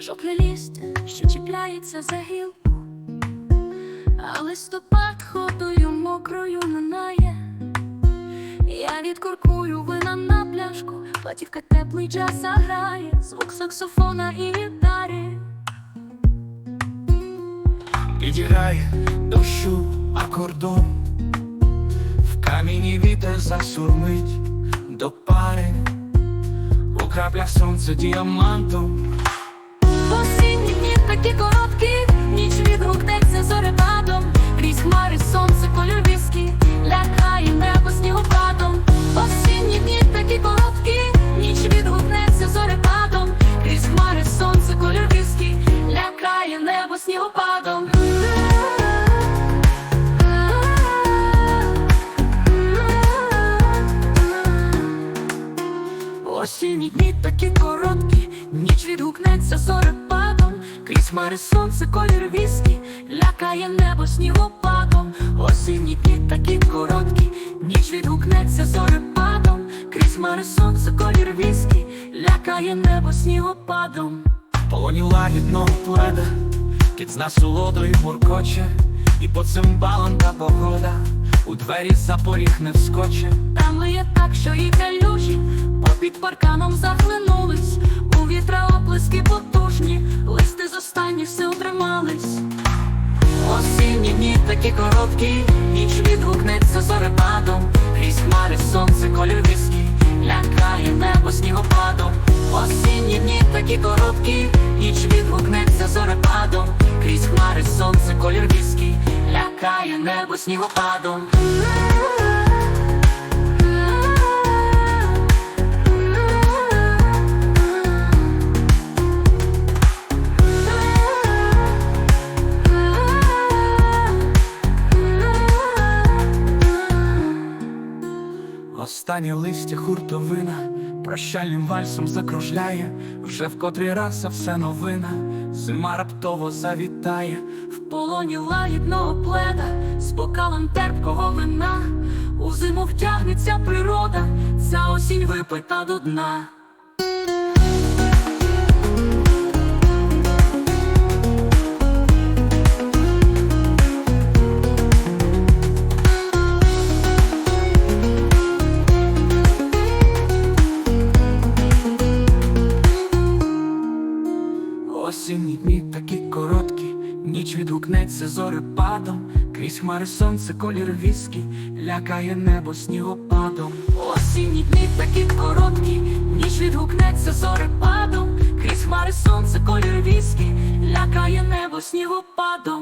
жовтне листя, що чіпляється за гілку, а листопад ходою мокрою минає. Я відкуркую вина на пляшку, платівка теплий джаз заграє, звук саксофона і гітари. Підіграє дощу акордон, в каміні вітер засурмить до пари, у краплях сонце діамантом. Снігопадом. Осінні дні такі короткі, ніч відгукнеться зорепадом, крізь хмари сонце колір віскі, лякає небо снігопадом. Осінні дні такі короткі, ніч відгукнеться зорепадом, крізь хмари сонце колір віскі, лякає небо снігопадом. Полоні лагідного пледа, кіт з насолодою муркоче, і по цимбалам та погода, у двері за поріг не вскоче. Там лиє так, що і калюжі попід парканом захлинулись, у вітра оплески потужні, листи з останніх сил тримались. Осінні дні такі короткі, ніч відгукнеться зорепадом, крізь хмари сонце колір лякає небо снігопадом. Осінні дні такі короткі, лякає небо снігопадом. Останнє листя хуртовина прощальним вальсом закружляє, вже в котрий раз а все новина, зима раптово завітає. В полоні лагідного пледа з бокалом терпкого вина у зиму втягнеться природа, ця осінь випита до дна. Осінні дні такі короткі, ніч відгукнеться зорепадом, крізь хмари сонце колір віскі, лякає небо снігопадом. Осінні дні такі короткі, ніч відгукнеться зорепадом, крізь хмари сонце колір віскі, лякає небо снігопадом.